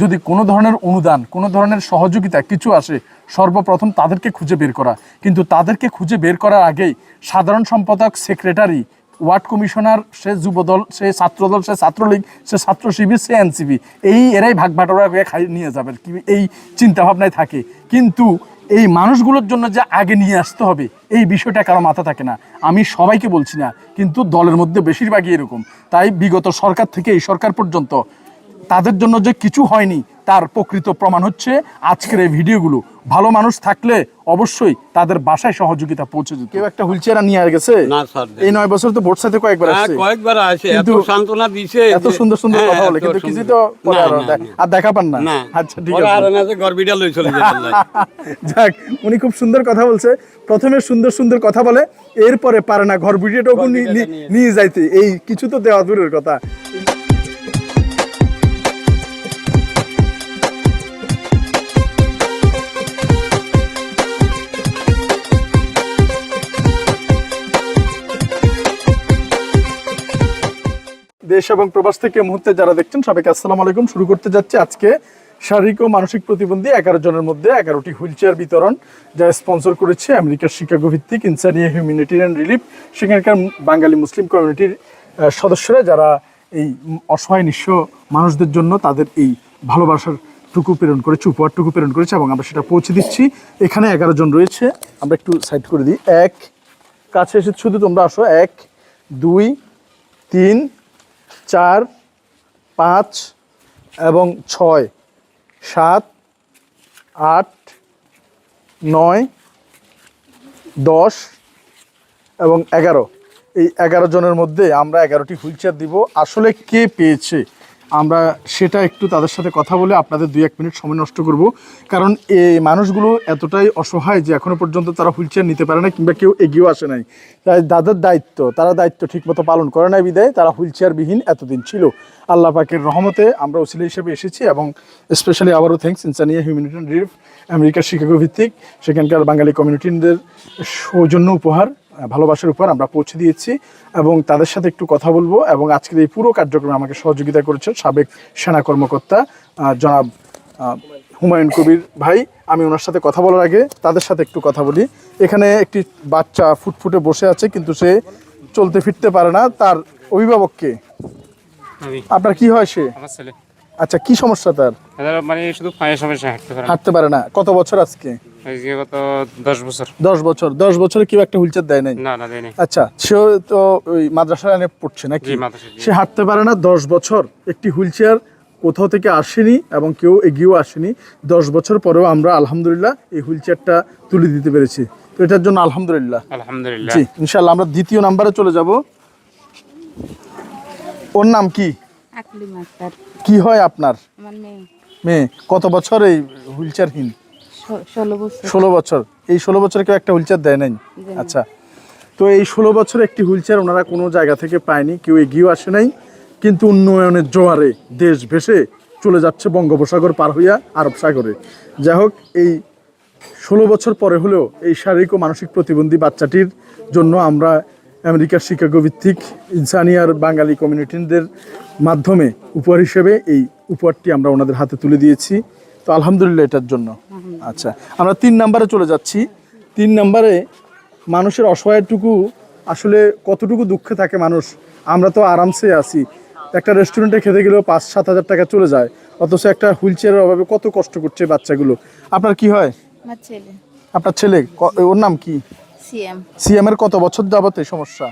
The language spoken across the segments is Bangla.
যদি কোনো ধরনের অনুদান, কোনো ধরনের সহযোগিতা কিছু আসে, সর্বপ্রথম তাদেরকে খুঁজে বের করা। কিন্তু তাদেরকে খুঁজে বের করার আগেই সাধারণ সম্পাদক, সেক্রেটারি, ওয়ার্ড কমিশনার, সে যুবদল, সে ছাত্রদল, সে ছাত্রলীগ, সে ছাত্র শিবির সে এনসিপি, এই এরাই ভাগ বাটোয়ারা হয়ে খাই নিয়ে যাবে। কি এই চিন্তাভাবনায় থাকে। কিন্তু এই মানুষগুলোর জন্য যে আগে নিয়ে আসতে হবে, এই বিষয়টা কারও মাথা থাকে না। আমি সবাইকে বলছি না, কিন্তু দলের মধ্যে বেশিরভাগই এরকম। তাই বিগত সরকার থেকে এই সরকার পর্যন্ত তাদের জন্য যে কিছু হয়নি তার প্রকৃত প্রমাণ হচ্ছে আজকের এই ভিডিওগুলো। ভালো মানুষ থাকলে অবশ্যই তাদের বাসায় সহযোগিতা পৌঁছে যেত কেউ একটা হুইল চেয়ার নিয়ে গেছে? না, স্যার, এই নয় বছর তো ভোট সাথে কয়েকবার হ্যাঁ, আসছে। কয়েকবার আছে এত কিন্তু সান্ত্বনা দিছে এত সুন্দর সুন্দর হ্যাঁ, কথা বলে কিন্তু সুন্দর। কিছু তো আর আর দেখা পান না। আচ্ছা ঠিক আছে। আর না যে গর্বিটা লই চলে যাক উনি খুব সুন্দর কথা বলছে। প্রথমে সুন্দর সুন্দর কথা বলে এরপরে পারে না ঘর ভিডিওটাও নি- নিয়ে যাইতে। এই কিছু তো দেওয়া দূরের কথা। দেশ এবং প্রবাস থেকে মুহূর্তে যারা দেখছেন সবাইকে আসসালামু আলাইকুম। শুরু করতে যাচ্ছে আজকে শারীরিক ও মানসিক প্রতিবন্ধী এগারো জনের মধ্যে এগারোটি হুইল চেয়ার বিতরণ, যা স্পন্সর করেছে আমেরিকার শিকাগো ভিত্তিক ইনসানিয়া হিউম্যানিটেরিয়ান রিলিফ সেখানকার বাঙালি মুসলিম কমিউনিটির সদস্যরা যারা এই অসহায় নিঃস্ব মানুষদের জন্য তাদের এই ভালোবাসার টুকু প্রেরণ করেছে উপহারটুকু প্রেরণ করেছে এবং আমরা সেটা পৌঁছে দিচ্ছি। এখানে এগারো জন রয়েছে, আমরা একটু সাইড করে দিই। এক, কাছে এসে শুধু তোমরা আসো। এক, দুই, তিন চার, পাঁচ এবং ছয়, সাত, আট, নয়, দশ এবং এগারো। এই এগারো জনের মধ্যে আমরা এগারোটি হুইল চেয়ার দিব। আসলে কে পেয়েছে? আমরা সেটা একটু তাদের সাথে কথা বলে আপনাদের দুই এক মিনিট সময় নষ্ট করব। কারণ এই মানুষগুলো এতটাই অসহায় যে এখনও পর্যন্ত তারা হুইল নিতে পারে না কিংবা কেউ এগিয়েও আসে নাই। তাই তাদের দায়িত্ব, তারা দায়িত্ব ঠিকমতো পালন করে নাই বিদায়, তারা হুইল চেয়ারবিহীন এতদিন ছিল। আল্লাহ পাকের রহমতে আমরা ওসিলা হিসেবে এসেছি এবং স্পেশালি আবারও থ্যাংকস ইনসানিয়া হিউম্যানিটেরিয়ান রিলিফ, আমেরিকার শিকাগো ভিত্তিক, সেখানকার বাঙালি কমিউনিটিদের সৌজন্য উপহার। ভালোবাসার উপর আমরা পৌঁছে দিয়েছি এবং তাদের সাথে একটু কথা বলব এবং আজকের এই পুরো কার্যক্রমে আমাকে সহযোগিতা করেছেন সাবেক সেনা কর্মকর্তা জনাব হুমায়ুন কবির ভাই। আমি ওনার সাথে কথা বলার আগে তাদের সাথে একটু কথা বলি। এখানে একটি বাচ্চা ফুটফুটে বসে আছে কিন্তু সে চলতে ফিরতে পারে না। তার অভিভাবককে আপনার কি হয় সে? আচ্ছা কি সমস্যা তার? মানে শুধু পায়ের সমস্যা হাঁটতে পারে না। কত বছর আজকে? গত দশ বছর। দশ বছর। দশ বছরে কেউ একটা হুইলচেয়ার দেয় নাই? না না দেয়নি আচ্ছা সে তো ওই পড়ছে নাকি। সে হাঁটতে পারে না। দশ বছর একটি হুইল চেয়ার কোথাও থেকে আসেনি এবং কেউ এগিয়েও আসেনি। দশ বছর পরেও আমরা আলহামদুলিল্লাহ এই হুইল চেয়ারটা তুলে দিতে পেরেছি। তো এটার জন্য আলহামদুলিল্লাহ। আলহামদুলিল্লাহ। জি ইনশাল্লাহ আমরা দ্বিতীয় নাম্বারে চলে যাব। ওর নাম কি? আকলি কি হয় আপনার? মেয়ে। কত বছর এই হুইল চেয়ারহীন? ষোলো বছর। ষোলো বছর। এই ষোলো বছরে কেউ একটা হুইল চেয়ার দেয় নাই। আচ্ছা। তো এই ষোলো বছর একটি হুইল চেয়ার ওনারা কোনো জায়গা থেকে পায়নি কেউ এগিয়েও আসে নাই কিন্তু উন্নয়নের জোয়ারে দেশ ভেসে চলে যাচ্ছে বঙ্গোপসাগর পার হইয়া আরব সাগরে। যাই হোক এই ষোলো বছর পরে হলেও এই শারীরিক ও মানসিক প্রতিবন্ধী বাচ্চাটির জন্য আমরা আমেরিকার শিকাগো ভিত্তিক ইনসানিয়ার বাঙালি কমিউনিটিদের মাধ্যমে উপহার হিসেবে এই উপহারটি আমরা ওনাদের হাতে তুলে দিয়েছি। তো আলহামদুলিল্লাহ এটার জন্য। আচ্ছা আমরা তিন নাম্বারে চলে যাচ্ছি। তিন নাম্বারে মানুষের অসহায়টুকু আসলে কতটুকু দুঃখে থাকে মানুষ? আমরা তো আরামসে আছি। একটা রেস্টুরেন্টে খেতে গেলেও পাঁচ সাত হাজার টাকা চলে যায়। অথচ একটা হুইল চেয়ারের অভাবে কত কষ্ট করছে বাচ্চাগুলো। আপনার কি হয়? ছেলে। আপনার ছেলে ওর নাম কি? সিএম। সিএম এর কত বছর যাবত এই সমস্যা?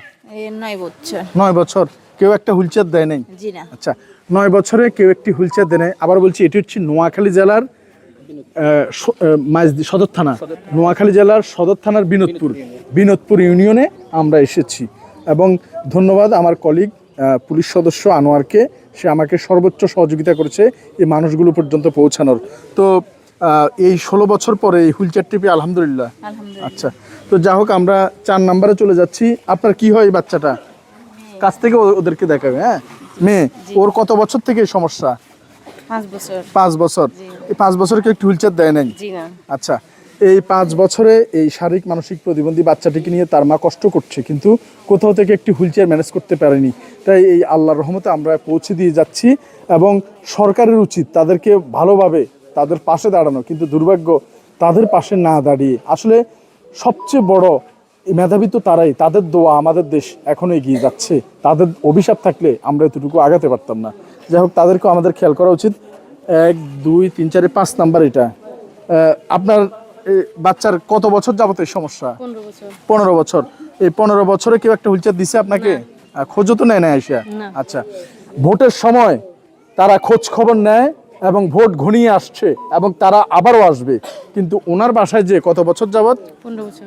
নয় বছর। নয় বছর। কেউ একটা হুইল চেয়ার দেয় নাই? আচ্ছা নয় বছরে কেউ একটি হুইল চেয়ার দেয় নাই। আবার বলছি এটি হচ্ছে নোয়াখালী জেলার সদর থানা। নোয়াখালী জেলার সদর থানার বিনোদপুর বিনোদপুর ইউনিয়নে আমরা এসেছি। এবং ধন্যবাদ আমার কলিগ পুলিশ সদস্য আনোয়ারকে। সে আমাকে সর্বোচ্চ সহযোগিতা করেছে এই মানুষগুলো পর্যন্ত পৌঁছানোর। তো এই ষোলো বছর পরে এই হুইল চেয়ারটি পেয়ে আলহামদুলিল্লাহ। আলহামদুলিল্লাহ। আচ্ছা তো যা হোক আমরা চার নাম্বারে চলে যাচ্ছি। আপনার কি হয় এই বাচ্চাটা? কাছ থেকে ওদেরকে দেখাবে হ্যাঁ? মেয়ে ওর কত বছর থেকে সমস্যা? পাঁচ বছর। পাঁচ বছর। এই পাঁচ বছর কেউ একটু হুইল চেয়ার দেয় নাই? আচ্ছা এই পাঁচ বছরে এই শারীরিক মানসিক প্রতিবন্ধী বাচ্চাটিকে নিয়ে তার মা কষ্ট করছে কিন্তু কোথাও থেকে একটি হুইল চেয়ার ম্যানেজ করতে পারেনি। তাই এই আল্লাহর রহমতে আমরা পৌঁছে দিয়ে যাচ্ছি এবং সরকারের উচিত তাদেরকে ভালোভাবে তাদের পাশে দাঁড়ানো কিন্তু দুর্ভাগ্য তাদের পাশে না দাঁড়িয়ে। আসলে সবচেয়ে বড় মেধাবী তো তারাই তাদের দোয়া আমাদের দেশ এখনও এগিয়ে যাচ্ছে। তাদের অভিশাপ থাকলে আমরা এতটুকু আগাতে পারতাম না। যাই হোক তাদেরকেও আমাদের খেয়াল করা উচিত। এক দুই তিন চারে পাঁচ নাম্বার এটা। আপনার বাচ্চার কত বছর যাবত এই সমস্যা? পনেরো বছর। এই পনেরো বছরে কেউ একটা হুইলচেয়ার দিছে আপনাকে? খোঁজও তো নেয় না এসে না। আচ্ছা। ভোটের সময় তারা খোঁজ খবর নেয় এবং ভোট ঘনিয়ে আসছে এবং তারা আবারও আসবে। কিন্তু ওনার বাসায় যে কত বছর যাবৎ?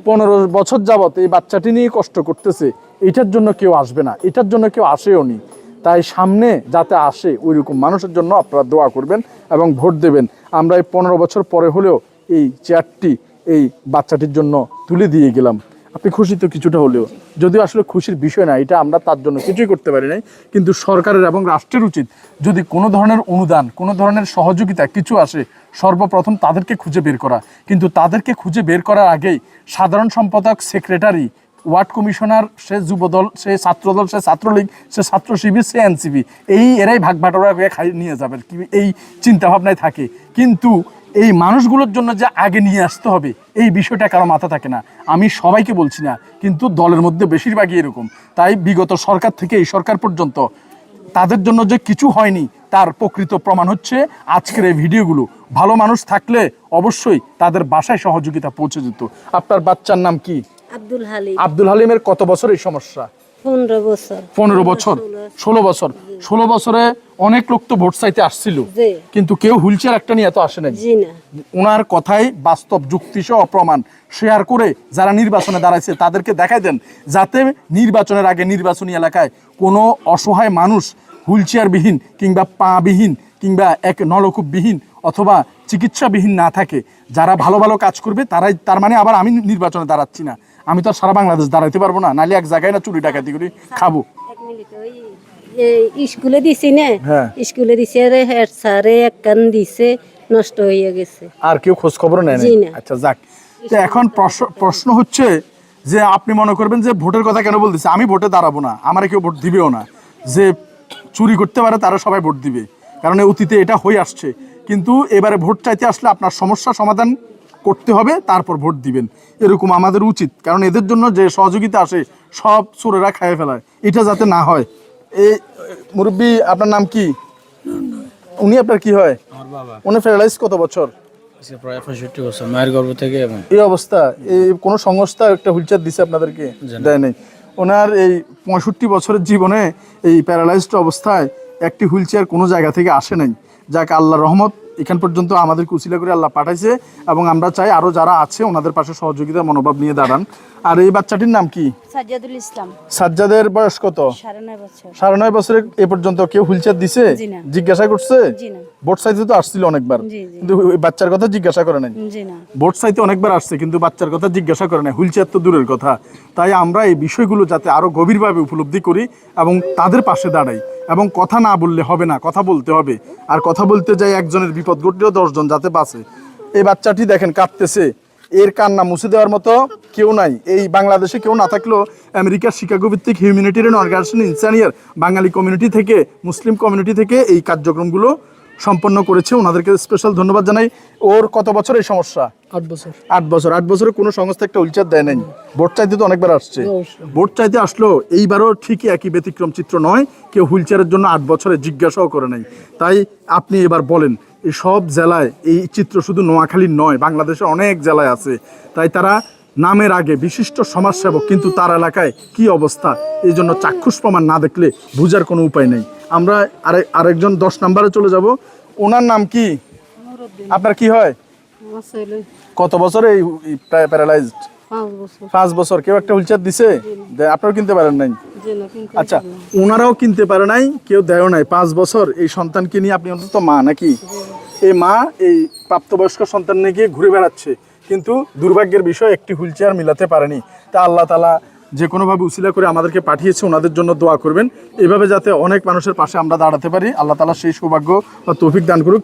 পনেরো বছর। যাবত এই বাচ্চাটি নিয়ে কষ্ট করতেছে এটার জন্য কেউ আসবে না এটার জন্য কেউ আসেও নি। তাই সামনে যাতে আসে ওই রকম মানুষের জন্য আপনারা দোয়া করবেন এবং ভোট দেবেন। আমরা এই পনেরো বছর পরে হলেও এই চেয়ারটি এই বাচ্চাটির জন্য তুলে দিয়ে গেলাম। আপনি খুশি তো কিছুটা হলেও। যদিও আসলে খুশির বিষয় না, এটা আমরা তার জন্য কিছুই করতে পারি নাই। কিন্তু সরকারের এবং রাষ্ট্রের উচিত যদি কোনো ধরনের অনুদান, কোনো ধরনের সহযোগিতা কিছু আসে, সর্বপ্রথম তাদেরকে খুঁজে বের করা। কিন্তু তাদেরকে খুঁজে বের করার আগেই সাধারণ সম্পাদক, সেক্রেটারি, ওয়ার্ড কমিশনার, সে যুবদল, সে ছাত্রদল, সে ছাত্রলীগ, সে ছাত্র শিবির, সে এনসিপি। এই, এরাই ভাগ বাটোয়ারা করে খাই, নিয়ে যাবে। এই চিন্তাভাবনায় থাকে। কিন্তু এই মানুষগুলোর জন্য যে আগে নিয়ে আসতে হবে এই বিষয়টা কারও মাথা থাকে না। আমি সবাইকে বলছি না কিন্তু দলের মধ্যে বেশিরভাগই এরকম। তাই বিগত সরকার থেকে এই সরকার পর্যন্ত তাদের জন্য যে কিছু হয়নি তার প্রকৃত প্রমাণ হচ্ছে আজকের এই ভিডিওগুলো। ভালো মানুষ থাকলে অবশ্যই তাদের বাসায় সহযোগিতা পৌঁছে যেত আপনার বাচ্চার নাম কি? আব্দুল হালিম। আব্দুল হালিমের কত বছর এই সমস্যা? পনেরো বছর। পনেরো বছর? ষোলো বছর। ষোলো বছরে। অনেক লোক তো ভোট চাইতে আসছিল। কিন্তু কেউ হুইল চেয়ার একটা নিয়ে তো আসে নাই। না। ওনার কথাই বাস্তব যুক্তি সহ প্রমাণ শেয়ার করে যারা নির্বাচনে দাঁড়াইছে তাদেরকে দেখাই দেন যাতে নির্বাচনের আগে নির্বাচনী এলাকায় কোনো অসহায় মানুষ হুইল চেয়ারবিহীন কিংবা পাবিহীন কিংবা এক নলকূপবিহীন অথবা চিকিৎসাবিহীন না থাকে। যারা ভালো ভালো কাজ করবে তারাই তার মানে আবার আমি নির্বাচনে দাঁড়াচ্ছি না। আমি তো সারা বাংলাদেশ দাঁড়াইতে পারব না নালে এক জায়গায় না চুরি ডাকাতি করে খাব। ওই এই স্কুলে দিছি না হ্যাঁ। স্কুলে দিছে রে হেড স্যারে এক কান দিছে নষ্ট হয়ে গেছে। আর কেউ খোঁজ খবর নেয় না। আচ্ছা যাক। তো এখন প্রশ্ন- প্রশ্ন হচ্ছে যে আপনি মনে করবেন যে ভোটের কথা কেন বলতেছে? আমি ভোটে দাঁড়াবো না আমার কেউ ভোট দিবেও না। যে চুরি করতে পারে তারা সবাই ভোট দিবে। কারণ অতীতে এটা হয়ে আসছে। কিন্তু এবারে ভোট চাইতে আসলে আপনার সমস্যা সমাধান করতে হবে তারপর ভোট দিবেন। এরকম আমাদের উচিত কারণ এদের জন্য যে সহযোগিতা আসে সব চোরেরা খায় ফেলায়। এটা যাতে না হয়। এই মুরব্বী আপনার নাম কি? উনি আপনার কি হয়? উনি প্যারালাইজ কত বছর? আজকে প্রায় পঁয়ষট্টি বছর মায়ের গর্ভ থেকে এই অবস্থা এই কোন সংস্থা একটা হুইলচেয়ার দিছে আপনাদেরকে? দেয় নাই। ওনার এই পঁয়ষট্টি বছরের জীবনে এই প্যারালাইজড অবস্থায় একটি হুইলচেয়ার কোনো জায়গা থেকে আসে নাই। যাকে আল্লাহ রহমত এখান পর্যন্ত আমাদের কুচিলা করে আল্লাহ পাঠাইছে এবং আমরা চাই আরও যারা আছে ওনাদের পাশে সহযোগিতার মনোভাব নিয়ে দাঁড়ান। আর এই বাচ্চাটির নাম কি? সাজ্জাদুল ইসলাম। সাজ্জাদের বয়স কত? সাড়ে নয় বছর। সাড়ে নয় বছরে এ পর্যন্ত কেউ হুইলচেয়ার দিছে? জিজ্ঞাসা করছে? ভোট চাইতে তো আসছিল অনেকবার। কিন্তু বাচ্চার কথা জিজ্ঞাসা করে নাই। ভোট চাইতে অনেকবার আসছে কিন্তু বাচ্চার কথা জিজ্ঞাসা করে না হুইল চেয়ার তো দূরের কথা। তাই আমরা এই বিষয়গুলো যাতে আরও গভীরভাবে উপলব্ধি করি এবং তাদের পাশে দাঁড়াই। এবং কথা না বললে হবে না, কথা বলতে হবে। আর কথা বলতে যাই একজনের বিপদ ঘটলেও দশজন যাতে বাঁচে। এই বাচ্চাটি দেখেন কাঁদতেছে। এর কান্না মুছে দেওয়ার মতো কেউ নাই। এই বাংলাদেশে কেউ না থাকলেও আমেরিকার শিকাগো ভিত্তিক হিউম্যানিটেরিয়ান অর্গানাইজেশন ইনসানিয়ার বাঙালি কমিউনিটি থেকে, মুসলিম কমিউনিটি থেকে এই কার্যক্রমগুলো সম্পন্ন করেছে। ওনাদেরকে স্পেশাল ধন্যবাদ জানাই। ওর কত বছর এই সমস্যা? আট বছর। আট বছর। আট বছরে কোনো সংস্থা একটা উইলচার দেয় নাই। ভোট চাইতে তো অনেকবার আসছে। ভোট চাইতে আসলো এইবারও ঠিকই একই ব্যতিক্রম চিত্র নয়। কেউ হুইলচেয়ারের জন্য আট বছরে জিজ্ঞাসাও করে নাই। তাই আপনি এবার বলেন এই সব জেলায় এই চিত্র শুধু নোয়াখালীর নয় বাংলাদেশে অনেক জেলায় আছে। তাই তারা নামের আগে বিশিষ্ট সমাজসেবক কিন্তু তার এলাকায় কি অবস্থা? এই জন্য চাক্ষুষ প্রমাণ না দেখলে বুঝার কোনো উপায় নেই। আমরা আরেক আরেকজন দশ নম্বরে চলে যাব। ওনার নাম কি? আপনার কি হয়? কত বছর এই প্যারালাইজড পাঁচ বছর। পাঁচ বছর। কেউ একটা হুইলচেয়ার দিছে? আপনারাও কিনতে পারেন নাই? আচ্ছা ওনারাও কিনতে পারে নাই কেউ দেয়ও নাই। পাঁচ বছর এই সন্তানকে নিয়ে আপনি অন্তত মা নাকি? এই মা এই প্রাপ্তবয়স্ক সন্তান নিয়ে গিয়ে ঘুরে বেড়াচ্ছে। কিন্তু দুর্ভাগ্যের বিষয়, একটি হুইলচেয়ার মিলাতে পারেনি। তা আল্লাহ তালা যে কোনোভাবে উসিলা করে আমাদেরকে পাঠিয়েছে, ওনাদের জন্য দোয়া করবেন। এভাবে যাতে অনেক মানুষের পাশে আমরা দাঁড়াতে পারি, আল্লাহ তালা সেই সৌভাগ্য বা তৌফিক দান করুক।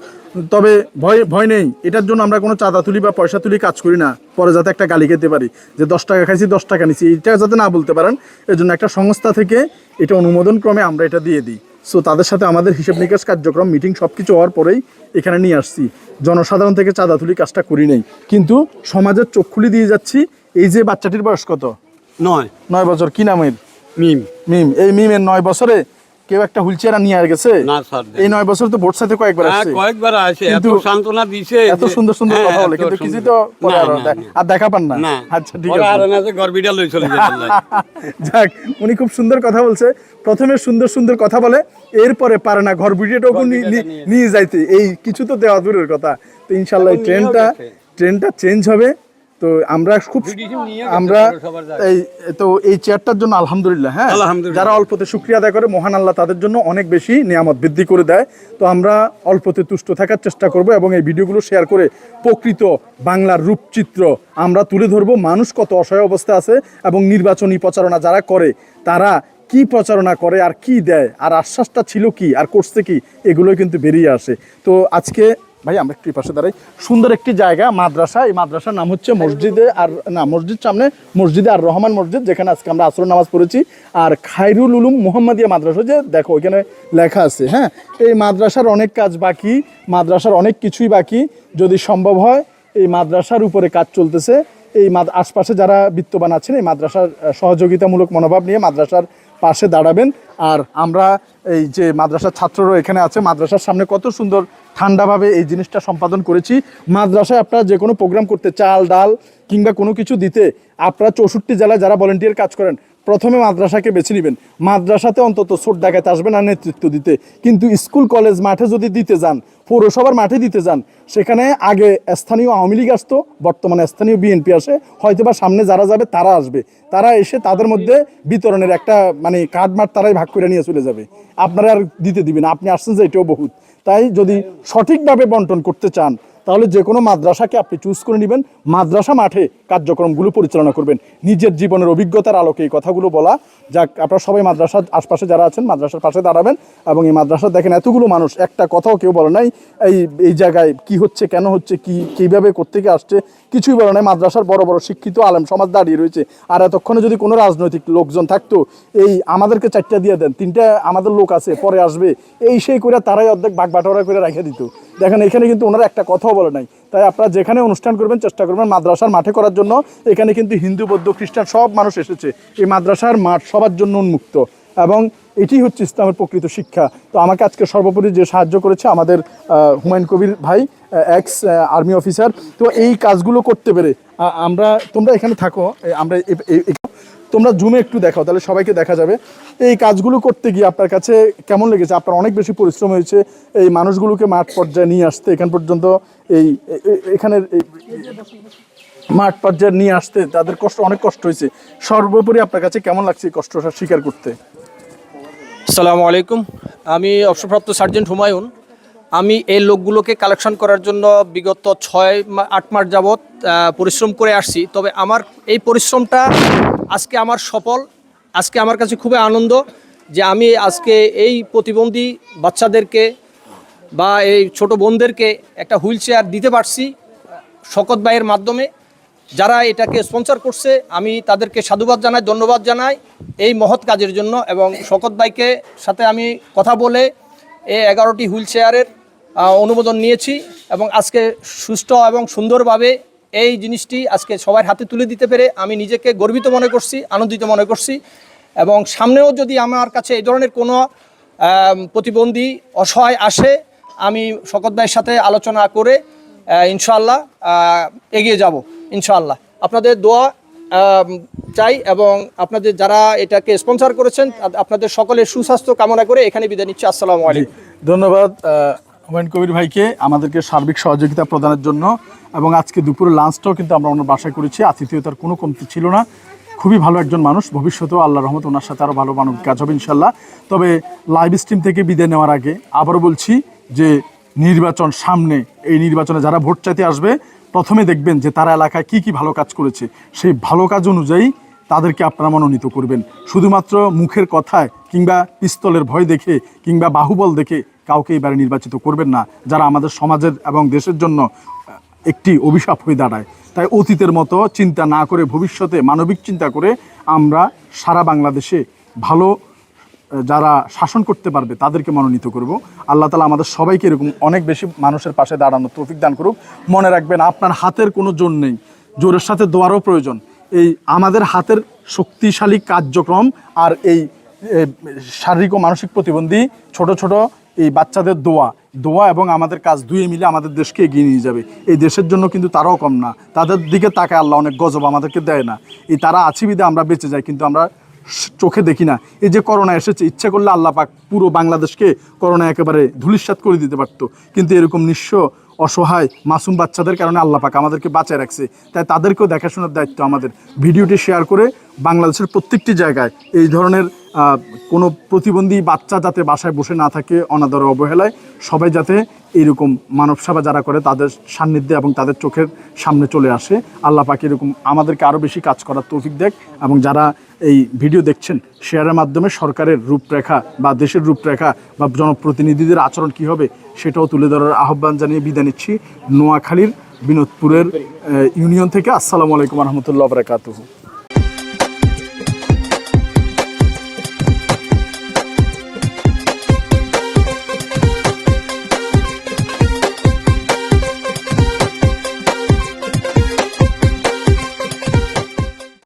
তবে ভয় ভয় নেই, এটার জন্য আমরা কোনো চাঁদা তুলি বা পয়সা তুলি কাজ করি না, পরে যাতে একটা গালি খেতে পারি। যে দশ টাকা খাইছি, দশ টাকা নিছি এটা যাতে না বলতে পারেন এর জন্য একটা সংস্থা থেকে এটা অনুমোদন ক্রমে আমরা এটা দিয়ে দিই। সো তাদের সাথে আমাদের হিসেব নিকাশ কার্যক্রম মিটিং সব কিছু হওয়ার পরেই এখানে নিয়ে আসছি। জনসাধারণ থেকে চাঁদা তুলি কাজটা করি নেই। কিন্তু সমাজের চোখ খুলে দিয়ে যাচ্ছি এই যে বাচ্চাটির বয়স কত? নয়। নয় বছর। কি নামের মিম। মিম। এই মিমের নয় বছরে কেউ একটা হুইল চেয়ার নিয়ে আর গেছে? না, স্যার, এই নয় বছর তো ভোট সাথে কয়েকবার হ্যাঁ, আসছে। কয়েকবার আছে এত দিছে এত সুন্দর সুন্দর হ্যাঁ, কথা বলে কিন্তু। কিছুই তো আর দেখা পান না। আচ্ছা ঠিক আছে। আর না যে গর্বিটা লই চলে যায় যাক উনি খুব সুন্দর কথা বলছে। প্রথমে সুন্দর সুন্দর কথা বলে এরপরে পারে না ঘর ভিডিওটাও নিয়ে। যাইতে। এই কিছু তো দেওয়া দূরের কথা। তো ইনশাল্লাহ এই ট্রেনটা ট্রেনটা চেঞ্জ হবে। তো আমরা খুব আমরা এই তো এই চেয়ারটার জন্য আলহামদুলিল্লাহ হ্যাঁ? যারা অল্পতে শুক্রিয়া আদায় করে মহান আল্লাহ তাদের জন্য অনেক বেশি নিয়ামত বৃদ্ধি করে দেয়। তো আমরা অল্পতে তুষ্ট থাকার চেষ্টা করব এবং এই ভিডিওগুলো শেয়ার করে প্রকৃত বাংলার রূপচিত্র আমরা তুলে ধরবো। মানুষ কত অসহায় অবস্থা আছে এবং নির্বাচনী প্রচারণা যারা করে তারা কি প্রচারণা করে আর কি দেয়? আর আশ্বাসটা ছিল কি? আর করছে কি? এগুলোই কিন্তু বেরিয়ে আসে। তো আজকে ভাই, আমরা একটু পাশে দাঁড়াই। সুন্দর একটি জায়গা, মাদ্রাসা। এই মাদ্রাসার নাম হচ্ছে মসজিদে আর, না, মসজিদ সামনে মসজিদে আর রহমান মসজিদ, যেখানে আজকে আমরা আসর নামাজ পড়েছি। আর খাইরুল উলুম মোহাম্মদিয়া মাদ্রাসা যে দেখো, ওইখানে লেখা আছে হ্যাঁ? এই মাদ্রাসার অনেক কাজ বাকি, মাদ্রাসার অনেক কিছুই বাকি। যদি সম্ভব হয়, এই মাদ্রাসার উপরে কাজ চলতেছে। এই আশপাশে যারা বিত্তবান আছেন, এই মাদ্রাসার সহযোগিতামূলক মনোভাব নিয়ে মাদ্রাসার পাশে দাঁড়াবেন। আর আমরা এই যে মাদ্রাসার ছাত্ররা এখানে আছে, মাদ্রাসার সামনে কত সুন্দর ঠান্ডাভাবে এই জিনিসটা সম্পাদন করেছি। মাদ্রাসায় আপনারা যে কোনো প্রোগ্রাম করতে চাল, ডাল কিংবা কোনো কিছু দিতে, আপনারা চৌষট্টি জেলায় যারা ভলেন্টিয়ার কাজ করেন প্রথমে মাদ্রাসাকে বেছে নেবেন। মাদ্রাসাতে অন্তত ছোট দেখাতে আসবেন আর নেতৃত্ব দিতে। কিন্তু স্কুল, কলেজ মাঠে যদি দিতে যান, পৌরসভার মাঠে দিতে যান, সেখানে আগে স্থানীয় আওয়ামী লীগ আসতো, বর্তমানে স্থানীয় বিএনপি আসে, হয়তোবা সামনে যারা যাবে তারা আসবে। তারা এসে তাদের মধ্যে বিতরণের একটা মানে মাঠ তারাই ভাগ করে নিয়ে চলে যাবে। আপনারা আর দিতে দিবেন আপনি আসছেন যে এটাও বহুত। তাই যদি সঠিকভাবে বন্টন করতে চান তাহলে যে কোনো মাদ্রাসাকে আপনি চুজ করে নেবেন, মাদ্রাসা মাঠে কার্যক্রমগুলো পরিচালনা করবেন। নিজের জীবনের অভিজ্ঞতার আলোকে এই কথাগুলো বলা। যাক, আপনারা সবাই মাদ্রাসার আশপাশে যারা আছেন, মাদ্রাসার পাশে দাঁড়াবেন এবং এই মাদ্রাসা দেখেন এতগুলো মানুষ, একটা কথাও কেউ বলে নাই, এই এই জায়গায় কি হচ্ছে, কেন হচ্ছে, কি, কীভাবে কোথেকে আসছে, কিছুই বলে নাই। মাদ্রাসার বড় বড় শিক্ষিত আলেম সমাজ দাঁড়িয়ে রয়েছে। আর এতক্ষণে যদি কোনো রাজনৈতিক লোকজন থাকতো, এই আমাদেরকে চারটা দিয়ে দেন, তিনটা আমাদের লোক আছে, পরে আসবে, এই, সেই করে তারাই অর্ধেক বাগ বাটোয়ারা করে রেখে দিত। দেখেন, এখানে কিন্তু ওনারা একটা কথাও বলে নাই। তাই আপনারা যেখানে অনুষ্ঠান করবেন, চেষ্টা করবেন মাদ্রাসার মাঠে করার জন্য। এখানে কিন্তু হিন্দু, বৌদ্ধ, খ্রিস্টান সব মানুষ এসেছে। এই মাদ্রাসার মাঠ সবার জন্য উন্মুক্ত। এবং এটি হচ্ছে ইসলামের প্রকৃত শিক্ষা। তো আমাকে আজকে সর্বোপরি যে সাহায্য করেছে আমাদের হুমায়ুন কবির ভাই এক্স আর্মি অফিসার তো এই কাজগুলো করতে পেরে আমরা, তোমরা এখানে থাকো। আমরা তোমরা জুমে একটু দেখাও, তাহলে সবাইকে দেখা যাবে। এই কাজগুলো করতে গিয়ে আপনার কাছে কেমন লেগেছে? আপনার অনেক বেশি পরিশ্রম হয়েছে এই মানুষগুলোকে মাঠ পর্যায়ে নিয়ে আসতে, এখান পর্যন্ত এই এখানের মাঠ পর্যায়ে নিয়ে আসতে তাদের কষ্ট, অনেক কষ্ট হয়েছে। সর্বোপরি আপনার কাছে কেমন লাগছে এই কষ্টটা স্বীকার করতে? আসসালামু আলাইকুম। আমি অবসরপ্রাপ্ত সার্জেন্ট হুমায়ুন। আমি এই লোকগুলোকে কালেকশন করার জন্য বিগত ছয় আট মাস যাবৎ পরিশ্রম করে আসছি। তবে আমার এই পরিশ্রমটা আজকে আমার সফল। আজকে আমার কাছে খুবই আনন্দ যে আমি আজকে এই প্রতিবন্ধী বাচ্চাদেরকে বা এই ছোট বোনদেরকে একটা হুইল চেয়ার দিতে পারছি, শকত ভাইয়ের মাধ্যমে। যারা এটাকে স্পন্সর করছে, আমি তাদেরকে সাধুবাদ জানাই, ধন্যবাদ জানাই এই মহৎ কাজের জন্য এবং শকত ভাইকে সাথে আমি কথা বলে এই এগারোটি হুইল চেয়ারের অনুমোদন নিয়েছি এবং আজকে সুস্থ এবং সুন্দরভাবে এই জিনিসটি আজকে সবার হাতে তুলে দিতে পেরে আমি নিজেকে গর্বিত মনে করছি আনন্দিত মনে করছি এবং সামনেও যদি আমার কাছে এই ধরনের কোনো প্রতিবন্ধী অসহায় আসে আমি শকত ভাইয়ের সাথে আলোচনা করে আহ, ইনশাআল্লাহ এগিয়ে যাব ইনশাল্লাহ আপনাদের দোয়া চাই এবং আপনাদের যারা এটাকে স্পন্সর করেছেন আপনাদের সকলের সুস্বাস্থ্য কামনা করে এখানে বিদায় নিচ্ছি। আসসালামু আলাইকুম। ধন্যবাদ হুমায়ুন কবির ভাইকে আমাদেরকে সার্বিক সহযোগিতা প্রদানের জন্য এবং আজকে দুপুরে লাঞ্চটাও কিন্তু আমরা ওনার বাসায় করেছি। আতিথেয়তার কোনো কমতি ছিল না। খুবই ভালো একজন মানুষ। ভবিষ্যতেও আল্লাহ রহমত ওনার সাথে আরও ভালো মানবিক কাজ হবে ইনশাল্লাহ তবে লাইভ স্ট্রিম থেকে বিদায় নেওয়ার আগে আবারও বলছি যে নির্বাচন সামনে, এই নির্বাচনে যারা ভোট চাইতে আসবে, প্রথমে দেখবেন যে তারা এলাকায় কি কি ভালো কাজ করেছে। সেই ভালো কাজ অনুযায়ী তাদেরকে আপনারা মনোনীত করবেন। শুধুমাত্র মুখের কথায় কিংবা পিস্তলের ভয় দেখে কিংবা বাহুবল দেখে কাউকে এবারে নির্বাচিত করবেন না, যারা আমাদের সমাজের এবং দেশের জন্য একটি অভিশাপ হয়ে দাঁড়ায়। তাই অতীতের মতো চিন্তা না করে ভবিষ্যতে মানবিক চিন্তা করে আমরা সারা বাংলাদেশে ভালো যারা শাসন করতে পারবে তাদেরকে মনোনীত করব। আল্লাহ তালা আমাদের সবাইকে এরকম অনেক বেশি মানুষের পাশে দাঁড়ানোর তৌফিক দান করুক। মনে রাখবেন আপনার হাতের কোনো জোর নেই। জোরের সাথে দোয়ারও প্রয়োজন। এই আমাদের হাতের শক্তিশালী কার্যক্রম আর এই শারীরিক ও মানসিক প্রতিবন্ধী ছোট ছোট এই বাচ্চাদের দোয়া দোয়া এবং আমাদের কাজ দুয়ে মিলে আমাদের দেশকে এগিয়ে নিয়ে যাবে। এই দেশের জন্য কিন্তু তারাও কম না। তাদের দিকে তাকায় আল্লাহ, অনেক গজব আমাদেরকে দেয় না। এই তারা আছি বিদে আমরা বেঁচে যাই, কিন্তু আমরা চোখে দেখি না। এই যে করোনা এসেছে, ইচ্ছে করলে আল্লাহ পাক পুরো বাংলাদেশকে করোনা একেবারে ধুলিস্বাত করে দিতে পারতো। কিন্তু এরকম নিঃস্ব অসহায়, মাসুম বাচ্চাদের কারণে আল্লাহ পাক আমাদেরকে বাঁচায় রাখছে। তাই তাদেরকেও দেখাশোনার দায়িত্ব আমাদের। ভিডিওটি শেয়ার করে বাংলাদেশের প্রত্যেকটি জায়গায় এই ধরনের কোনো প্রতিবন্ধী বাচ্চা যাতে বাসায় বসে না থাকে অনাদর অবহেলায়, সবাই যাতে এইরকম মানব সেবা যারা করে তাদের সান্নিধ্যে এবং তাদের চোখের সামনে চলে আসে। আল্লাহ পাক এরকম আমাদেরকে আরও বেশি কাজ করার তৌফিক দেখ এবং যারা এই ভিডিও দেখছেন, শেয়ারের মাধ্যমে সরকারের রূপরেখা বা দেশের রূপরেখা বা জনপ্রতিনিধিদের আচরণ কী হবে, সেটাও তুলে ধরার আহ্বান জানিয়ে বিদায় নিচ্ছি নোয়াখালীর বিনোদপুরের ইউনিয়ন থেকে। আসসালামু আলাইকুম রহমতুল্লাহ বরাকাতুহু।